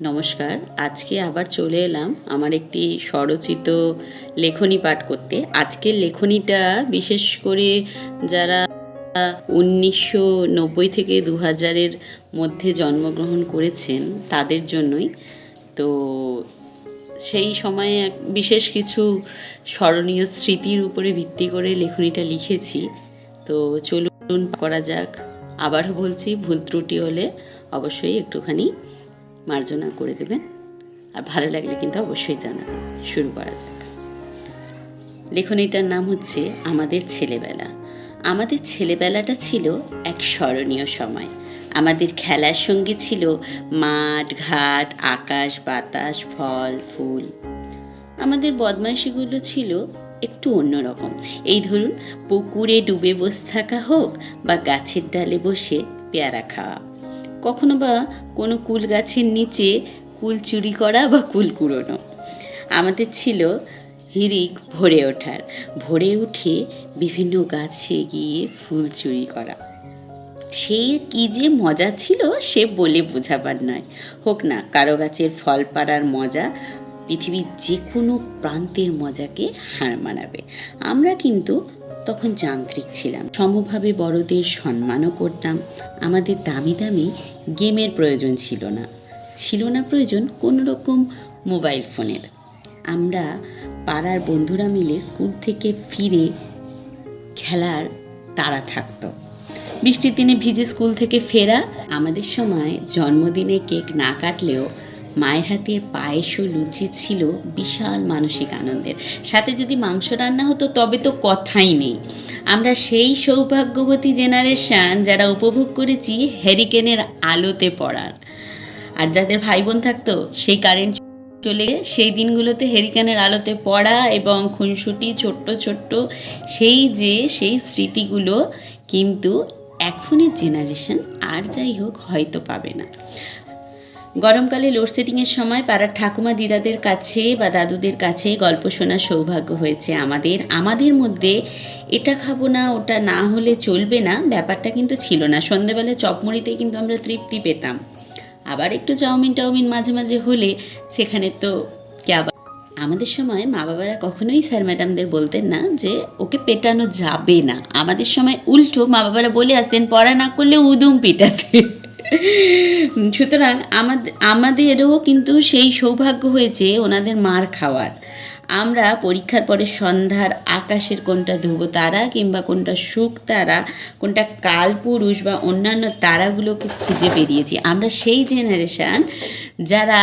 নমস্কার। আজকে আবার চলে এলাম আমার একটি স্বরচিত লেখনী পাঠ করতে। আজকের লেখনীটা বিশেষ করে যারা উনিশশো নব্বই থেকে দু হাজারের মধ্যে জন্মগ্রহণ করেছেন তাদের জন্যই। তো সেই সময়ে বিশেষ কিছু স্মরণীয় স্মৃতির উপরে ভিত্তি করে লেখনীটা লিখেছি। তো চলুন করা যাক। আবারও বলছি, ভুল ত্রুটি হলে অবশ্যই একটুখানি মার্জনা করে দেবেন। আর ভালো লাগলে কিন্তু অবশ্যই জানাবেন। শুরু করা যাক। লেখনীটার নাম হচ্ছে আমাদের ছেলেবেলা। আমাদের ছেলেবেলাটা ছিল এক স্মরণীয় সময়। আমাদের খেলার সঙ্গে ছিল মাঠ, ঘাট, আকাশ, বাতাস, ফল, ফুল। আমাদের বদমাইশিগুলো ছিল একটু অন্যরকম। এই ধরুন, পুকুরে ডুবে বসে থাকা হোক বা গাছের ডালে বসে পেয়ারা খাওয়া। কখনো বা কোনো কুল গাছের নিচে কুল চুরি করা বা কুল কুড়োনো। আমাদের ছিল হিরিক ভরে ওঠার। ভরে উঠে বিভিন্ন গাছে গিয়ে ফুল চুরি করা। সেই কি যে মজা ছিল সে বলে বোঝাবার নয়। হোক না, কারও গাছের ফল পাড়ার মজা পৃথিবীর যে কোনো প্রান্তের মজাকে হার মানাবে। আমরা কিন্তু তখন যান্ত্রিক ছিলাম। সমভাবে বড়দের সম্মানও করতাম। আমাদের দামি দামি গেমের প্রয়োজন ছিল না। ছিল না প্রয়োজন কোনো রকম মোবাইল ফোনের। আমরা পাড়ার বন্ধুরা মিলে স্কুল থেকে ফিরে খেলার তাড়া থাকতো। বৃষ্টির দিনে ভিজে স্কুল থেকে ফেরা। আমাদের সময় জন্মদিনে কেক না কাটলেও মায়ের হাতে পায়েস ও লুচি ছিল বিশাল মানসিক আনন্দের। সাথে যদি মাংস রান্না হতো, তবে তো কথাই নেই। আমরা সেই সৌভাগ্যবতী জেনারেশান যারা উপভোগ করেছি হ্যারিকেনের আলোতে পড়ার। আর যাদের ভাই বোন থাকতো, সেই কারেন্ট চলে সেই দিনগুলোতে হেরিকেনের আলোতে পড়া এবং খুনসুটি, ছোট্ট ছোট্ট, সেই যে, সেই স্মৃতিগুলো কিন্তু এখনের জেনারেশন আর যাই হোক হয়তো পাবে না। গরমকালে লোডশেডিংয়ের সময় পাড়ার ঠাকুমা দিদাদের কাছে বা দাদুদের কাছে গল্প শোনার সৌভাগ্য হয়েছে আমাদের। আমাদের মধ্যে এটা খাব না, ওটা না হলে চলবে না, ব্যাপারটা কিন্তু ছিল না। সন্ধেবেলা চপমুড়িতে কিন্তু আমরা তৃপ্তি পেতাম। আবার একটু চাউমিন টাউমিন মাঝে মাঝে হলে সেখানে তো আমাদের সময় মা বাবারা কখনোই স্যার ম্যাডামদের বলতেন না যে ওকে পেটানো যাবে না। আমাদের সময় উল্টো মা বাবারা বলে আসতেন, পড়া না করলে উদুম পেটাতে। সুতরাং আমাদের আমাদেরও কিন্তু সেই সৌভাগ্য হয়েছে ওনাদের মার খাওয়ার। আমরা পরীক্ষার পরে সন্ধ্যার আকাশের কোনটা ধ্রুব তারা কিংবা কোনটা সুখ তারা, কোনটা কালপুরুষ বা অন্যান্য তারাগুলোকে খুঁজে বেরিয়েছি। আমরা সেই জেনারেশান যারা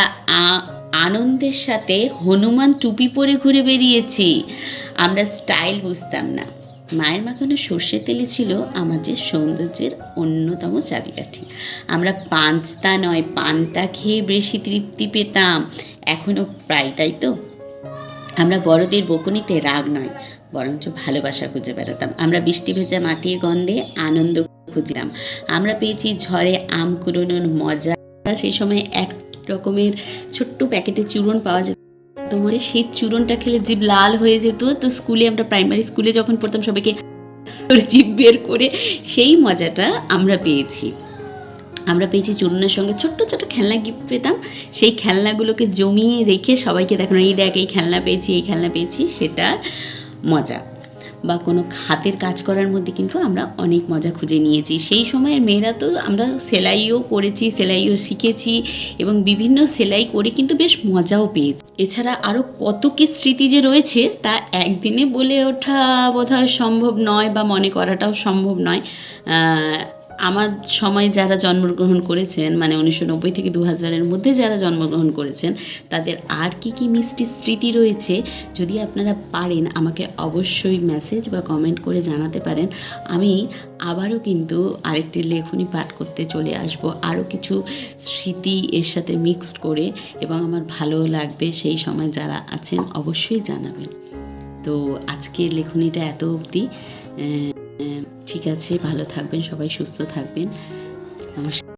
আনন্দের সাথে হনুমান টুপি পরে ঘুরে বেরিয়েছি। আমরা স্টাইল বুঝতাম না। মায়ের মাখানো সর্ষে তেলে ছিল আমাদের সৌন্দর্যের অন্যতম চাবিকাঠি। আমরা পান্তা নয়, পান্তা খেয়ে বেশি তৃপ্তি পেতাম। এখনও প্রায়, তাই তো? আমরা বড়দের বকুনিতে রাগ নয়, বরঞ্চ ভালোবাসা খুঁজে বেড়াতাম। আমরা বৃষ্টি ভেজা মাটির গন্ধে আনন্দ খুঁজলাম আমরা পেয়েছি ঝড়ে আম কুড়োনোর মজা। সেই সময় এক রকমের ছোট্ট প্যাকেটে চূরণ পাওয়া যেত। তোমার সেই চূরণটা খেলে জিভ লাল হয়ে যেত। তো স্কুলে আমরা প্রাইমারি স্কুলে যখন পড়তাম সবাইকে জিভ বের করে সেই মজাটা আমরা পেয়েছি। আমরা পেয়েছি চূর্ণের সঙ্গে ছোট্ট ছোট্ট খেলনা গিফট পেতাম। সেই খেলনাগুলোকে জমিয়ে রেখে সবাইকে দেখানো, এই দেখ, এই খেলনা পেয়েছি, এই খেলনা পেয়েছি। সেটার মজা। বা কোনো হাতের কাজ করার মধ্যে কিন্তু আমরা অনেক মজা খুঁজে নিয়েছি। সেই সময়ের মেয়েরা তো আমরা সেলাইও করেছি, সেলাইও শিখেছি এবং বিভিন্ন সেলাই করে কিন্তু বেশ মজাও পেয়েছি। এছাড়া আরও কত কি স্মৃতি যে রয়েছে তা একদিনে বলে ওঠা বোধহয় সম্ভব নয় বা মনে করাটাও সম্ভব নয়। আমার সময় যারা জন্মগ্রহণ করেছেন মানে উনিশশো নব্বই থেকে দু হাজারের মধ্যে যারা জন্মগ্রহণ করেছেন, তাদের আর কি কি মিষ্টি স্মৃতি রয়েছে, যদি আপনারা পারেন আমাকে অবশ্যই মেসেজ বা কমেন্ট করে জানাতে পারেন। আমি আবারও কিন্তু আরেকটি লেখনী পাঠ করতে চলে আসব, আরও কিছু স্মৃতি এর সাথে মিক্সড করে, এবং আমার ভালো লাগবে, সেই সময় যারা আছেন অবশ্যই জানাবেন। তো আজকের লেখনীটা এত অবধি ঠিক আছে ভালো থাকবেন সবাই সুস্থ থাকবেন। নমস্কার।